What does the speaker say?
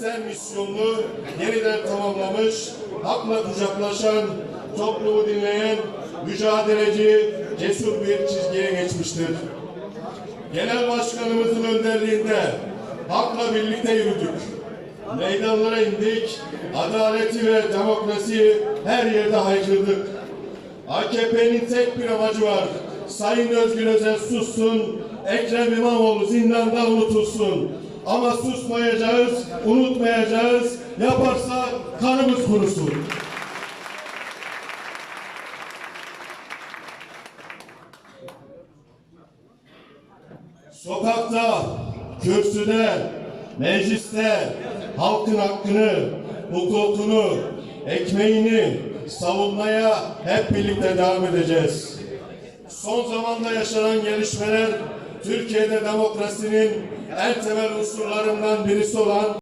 tarihsel misyonunu yeniden tamamlamış, hakla kucaklaşan, toplumu dinleyen, mücadeleci, cesur bir çizgiye geçmiştir. Genel Başkanımızın önderliğinde hakla birlikte yürüdük. Meydanlara indik, adaleti ve demokrasiyi her yerde haykırdık. AKP'nin tek bir amacı var. Sayın Özgür Özel sussun, Ekrem İmamoğlu zindanda unutulsun. Ama susmayacağız, unutmayacağız. Yaparsa kanımız kurusun. Sokakta, kürsüde, mecliste halkın hakkını, hukukunu, ekmeğini savunmaya hep birlikte devam edeceğiz. Son zamanda yaşanan gelişmeler Türkiye'de demokrasinin en temel unsurlarından birisi olan